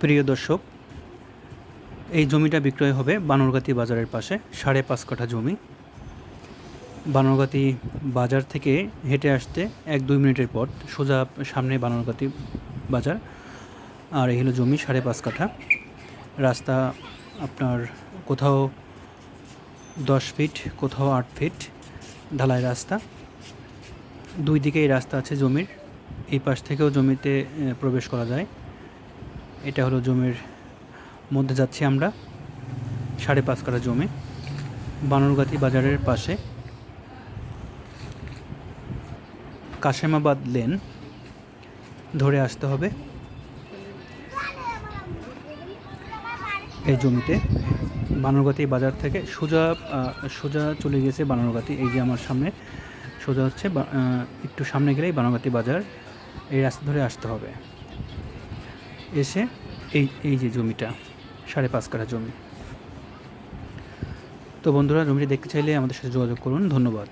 প্রিয় দর্শক, এই জমিটা বিক্রয় হবে বানরগাতি বাজারের পাশে, সাড়ে পাঁচ কাঠা জমি। বানরগাতি বাজার থেকে হেঁটে আসতে এক দুই মিনিটের পর সোজা সামনে বানরগাতি বাজার। আর এই হলো জমি, সাড়ে পাঁচ কাঠা। রাস্তা আপনার কোথাও দশ ফিট, কোথাও আট ফিট ঢালাই রাস্তা। দুই দিকেই রাস্তা আছে জমির, এই পাশ থেকেও জমিতে প্রবেশ করা যায়। এটা হলো জমির মধ্যে যাচ্ছি আমরা, সাড়ে পাঁচ কাঠা জমি, বানরগাতি বাজারের পাশে। কাশেমাবাদ লেন, ধরে আসতে হবে এই জমিতে। বানরগাতি বাজার থেকে সোজা সোজা চলে গেছে বানরগাতি, এই যে আমার সামনে। সোজা হচ্ছে একটু সামনে গেলেই বানরগাতি বাজার, এই রাস্তা ধরে আসতে হবে। এসে এই এই যে জমিটা, সাড়ে পাঁচ কাঠা জমি। তো বন্ধুরা, জমিটা দেখতে চাইলে আমাদের সাথে যোগাযোগ করুন। ধন্যবাদ।